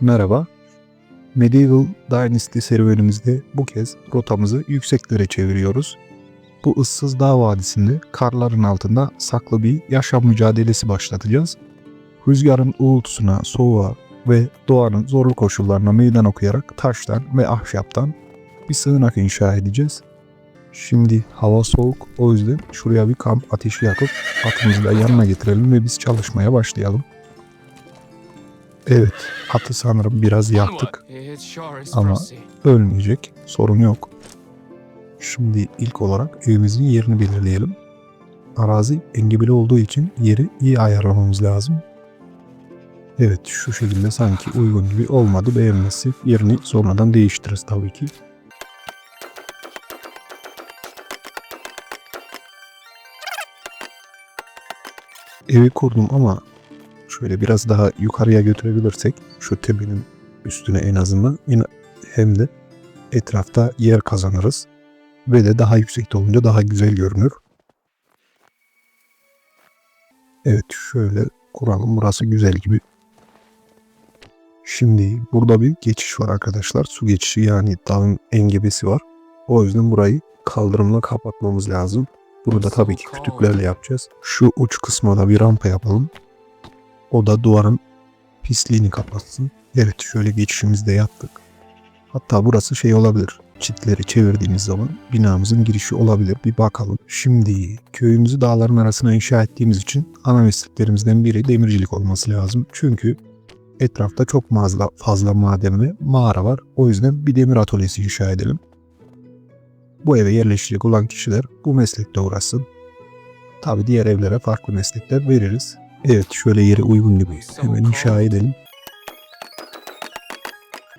Merhaba. Medieval Dynasty serüvenimizde bu kez rotamızı yükseklere çeviriyoruz. Bu ıssız dağ vadisinde karların altında saklı bir yaşam mücadelesi başlatacağız. Rüzgarın uğultusuna, soğuğa ve doğanın zorlu koşullarına meydan okuyarak taştan ve ahşaptan bir sığınak inşa edeceğiz. Şimdi hava soğuk o yüzden şuraya bir kamp ateşi yakıp atımızı da yanına getirelim ve biz çalışmaya başlayalım. Evet, atı sanırım biraz yaktık. Ama- Ölmeyecek, sorun yok. Şimdi ilk olarak evimizin yerini belirleyelim. Arazi engebeli olduğu için yeri iyi ayarlamamız lazım. Evet, şu şekilde sanki uygun gibi olmadı beğenmezsek yerini sonradan değiştiririz tabii ki. Evi kurdum ama şöyle biraz daha yukarıya götürebilirsek şu tepenin üstüne en azından hem de etrafta yer kazanırız ve de daha yüksekte olunca daha güzel görünür. Evet şöyle kuralım burası güzel gibi. Şimdi burada bir geçiş var arkadaşlar. Su geçişi yani dağın engebesi var. O yüzden burayı kaldırımla kapatmamız lazım. Bunu da tabii ki kütüklerle yapacağız. Şu uç kısma da bir rampa yapalım. O da duvarın pisliğini kapatsın. Evet şöyle geçişimizi de yaptık. Hatta burası şey olabilir. Çitleri çevirdiğimiz zaman binamızın girişi olabilir. Bir bakalım. Şimdi köyümüzü dağların arasına inşa ettiğimiz için ana mesleklerimizden biri demircilik olması lazım. Çünkü etrafta çok fazla, fazla maden ve mağara var. O yüzden bir demir atölyesi inşa edelim. Bu eve yerleşecek olan kişiler bu meslekle uğraşsın. Tabi diğer evlere farklı meslekler veririz. Evet şöyle yere uygun gibi hemen inşa edelim.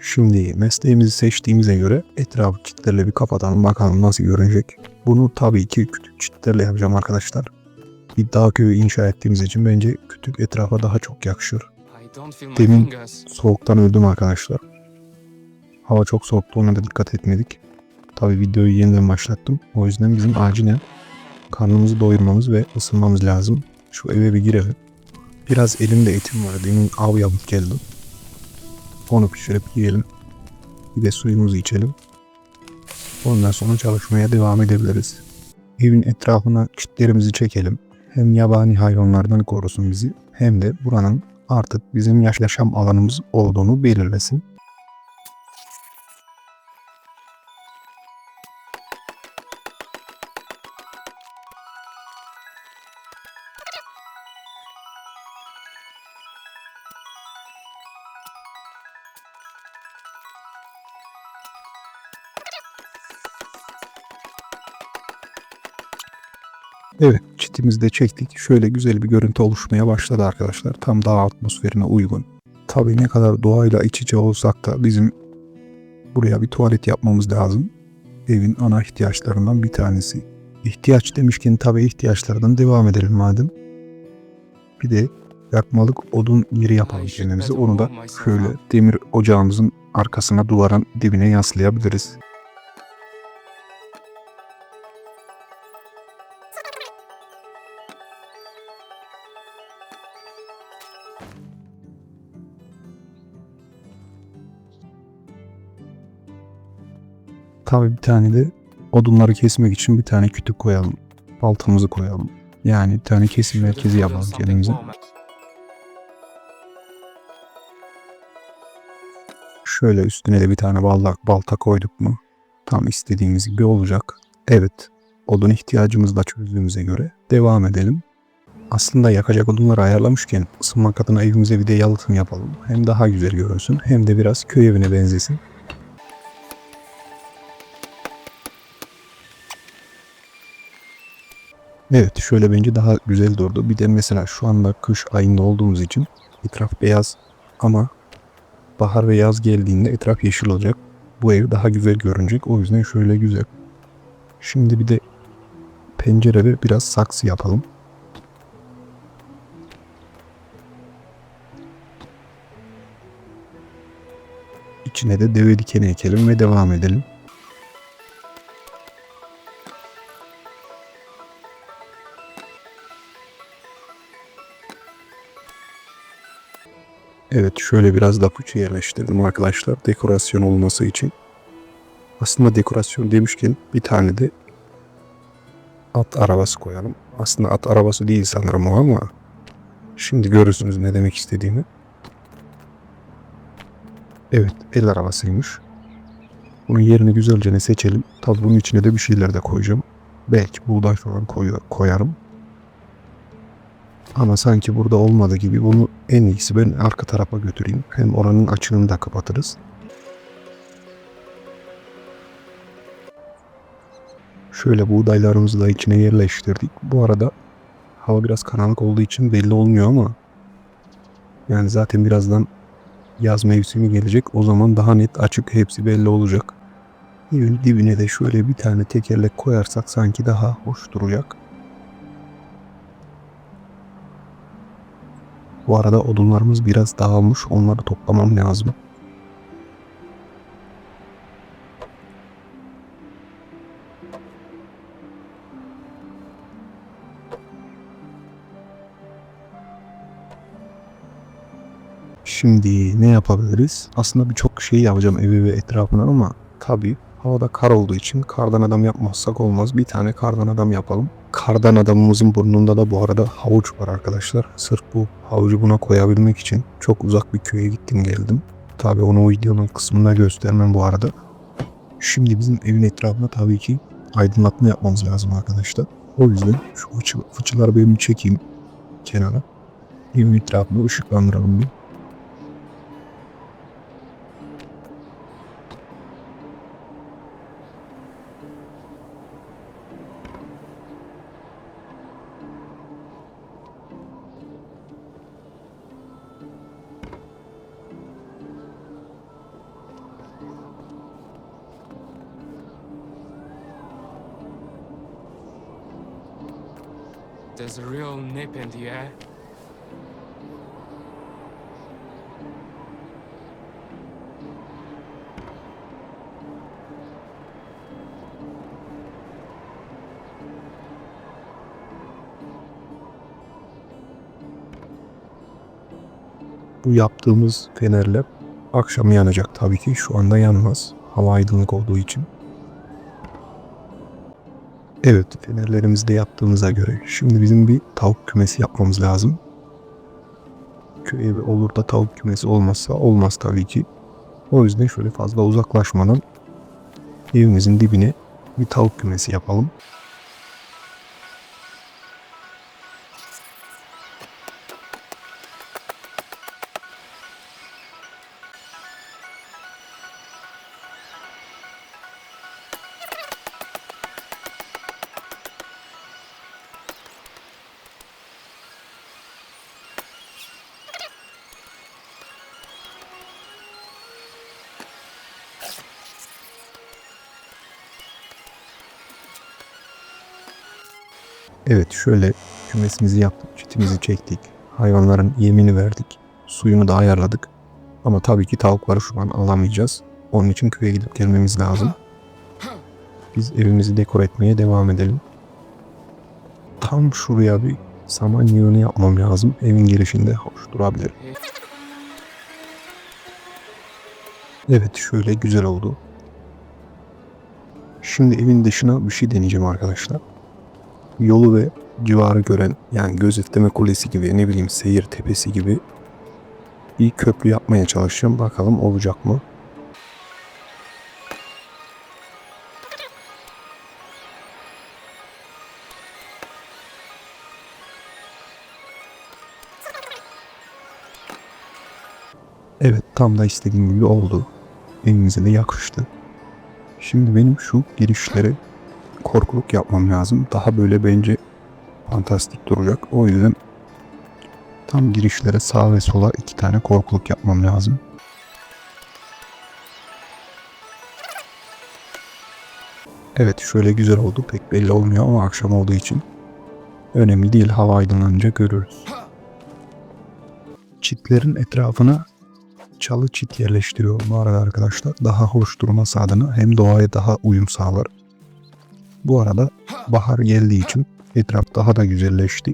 Şimdi mesleğimizi seçtiğimize göre etrafı çitlerle bir kapatalım bakalım nasıl görünecek. Bunu tabii ki kütük çitlerle yapacağım arkadaşlar. Bir dağ köyü inşa ettiğimiz için bence kütük etrafa daha çok yakışır. Demin soğuktan öldüm arkadaşlar. Hava çok soğuktu ona da dikkat etmedik. Tabii videoyu yeniden başlattım. O yüzden bizim acilen karnımızı doyurmamız ve ısınmamız lazım. Şu eve bir girelim. Biraz elimde etim var. Demin av yapıp geldim. Onu pişirip yiyelim. Bir de suyumuzu içelim. Ondan sonra çalışmaya devam edebiliriz. Evin etrafına çitlerimizi çekelim. Hem yabani hayvanlardan korusun bizi hem de buranın artık bizim yaş- yaşam alanımız olduğunu belirlesin. Evet, çitimizi de çektik. Şöyle güzel bir görüntü oluşmaya başladı arkadaşlar. Tam dağ atmosferine uygun. Tabii ne kadar doğayla iç içe olsak da bizim buraya bir tuvalet yapmamız lazım. Evin ana ihtiyaçlarından bir tanesi. İhtiyaç demişken tabii ihtiyaçlardan devam edelim madem. Bir de yakmalık odun yeri yapalım kendimize. Onu da şöyle demir ocağımızın arkasına duvarın dibine yaslayabiliriz. Tabii bir tane de odunları kesmek için bir tane kütük koyalım. Baltamızı koyalım. Yani bir tane kesim merkezi yapalım kendimize. Şöyle üstüne de bir tane balta, balta koyduk mu tam istediğimiz gibi olacak. Evet, odun ihtiyacımızı da çözdüğümüze göre devam edelim. Aslında yakacak odunları ayarlamışken ısınmak adına evimize bir de yalıtım yapalım. Hem daha güzel görünsün hem de biraz köy evine benzesin. Evet şöyle bence daha güzel durdu. Bir de mesela şu anda kış ayında olduğumuz için etraf beyaz ama bahar ve yaz geldiğinde etraf yeşil olacak. Bu ev daha güzel görünecek. O yüzden şöyle güzel. Şimdi bir de pencere ve biraz saksı yapalım. İçine de deve dikeni ekelim ve devam edelim. Evet şöyle biraz da fıçı yerleştirdim arkadaşlar dekorasyon olması için. Aslında dekorasyon demişken bir tane de at arabası koyalım. Aslında at arabası değil sanırım o ama şimdi görürsünüz ne demek istediğimi. Evet el arabasıymış. Bunun yerini güzelce ne seçelim. Tabi bunun içine de bir şeyler de koyacağım. Belki buğday falan koy- koyarım. Ama sanki burada olmadı gibi bunu en iyisi ben arka tarafa götüreyim. Hem oranın açığını da kapatırız. Şöyle buğdaylarımızı da içine yerleştirdik. Bu arada hava biraz karanlık olduğu için belli olmuyor ama yani zaten birazdan yaz mevsimi gelecek. O zaman daha net açık hepsi belli olacak. Evin dibine de şöyle bir tane tekerlek koyarsak sanki daha hoş duracak. Bu arada odunlarımız biraz dağılmış. Onları toplamam lazım. Şimdi ne yapabiliriz? Aslında birçok şey yapacağım evi ve etrafına ama tabii havada kar olduğu için kardan adam yapmazsak olmaz. Bir tane kardan adam yapalım. Kardan adamımızın burnunda da bu arada havuç var arkadaşlar. Sırf bu havucu buna koyabilmek için çok uzak bir köye gittim geldim. Tabii onu o videonun kısmında göstermem bu arada. Şimdi bizim evin etrafına tabii ki aydınlatma yapmamız lazım arkadaşlar. O yüzden şu fıçı, fıçıları benim çekeyim kenara. Evin etrafını ışıklandıralım bir. There's a real nip in the air. Bu yaptığımız fenerler akşam yanacak tabii ki. Şu anda yanmaz. Hava aydınlık olduğu için. Evet fenerlerimizi de yaptığımıza göre şimdi bizim bir tavuk kümesi yapmamız lazım. Köy evi olur da tavuk kümesi olmazsa olmaz tabii ki. O yüzden şöyle fazla uzaklaşmadan evimizin dibine bir tavuk kümesi yapalım. Evet şöyle kümesimizi yaptık, çitimizi çektik. Hayvanların yemini verdik. Suyunu da ayarladık. Ama tabii ki tavukları şu an alamayacağız. Onun için köye gidip gelmemiz lazım. Biz evimizi dekor etmeye devam edelim. Tam şuraya bir saman yığını yapmam lazım. Evin girişinde hoş durabilir. Evet şöyle güzel oldu. Şimdi evin dışına bir şey deneyeceğim arkadaşlar yolu ve civarı gören yani gözetleme kulesi gibi ne bileyim seyir tepesi gibi bir köprü yapmaya çalışacağım. Bakalım olacak mı? Evet tam da istediğim gibi oldu. Elinize de yakıştı. Şimdi benim şu girişleri korkuluk yapmam lazım. Daha böyle bence fantastik duracak. O yüzden tam girişlere sağ ve sola iki tane korkuluk yapmam lazım. Evet şöyle güzel oldu. Pek belli olmuyor ama akşam olduğu için önemli değil. Hava aydınlanınca görürüz. Çitlerin etrafına çalı çit yerleştiriyorum bu arada arkadaşlar. Daha hoş durması adına hem doğaya daha uyum sağlar. Bu arada bahar geldiği için etraf daha da güzelleşti.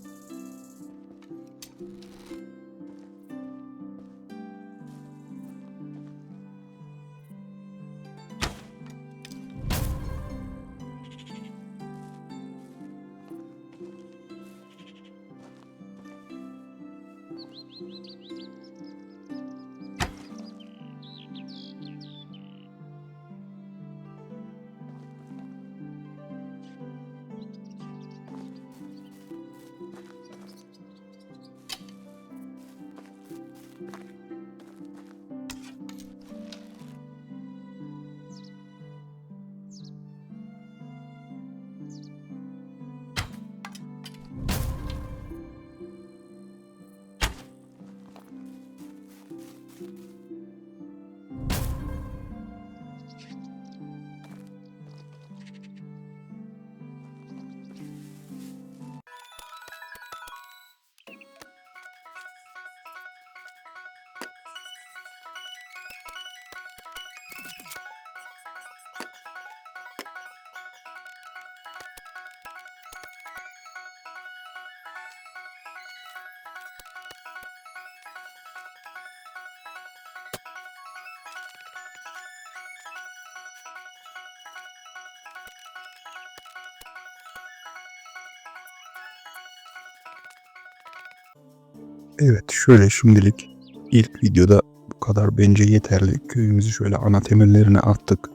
Evet şöyle şimdilik ilk videoda bu kadar bence yeterli. Köyümüzü şöyle ana temellerine attık.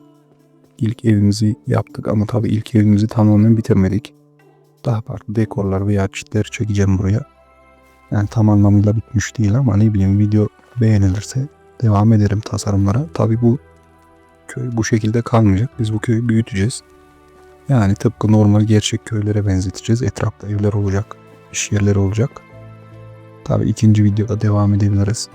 İlk evimizi yaptık ama tabii ilk evimizi tamamen bitirmedik. Daha farklı dekorlar veya çitler çekeceğim buraya. Yani tam anlamıyla bitmiş değil ama ne bileyim video beğenilirse devam ederim tasarımlara. Tabii bu köy bu şekilde kalmayacak. Biz bu köyü büyüteceğiz. Yani tıpkı normal gerçek köylere benzeteceğiz. Etrafta evler olacak, iş yerleri olacak. Tabii ikinci videoda devam edebiliriz.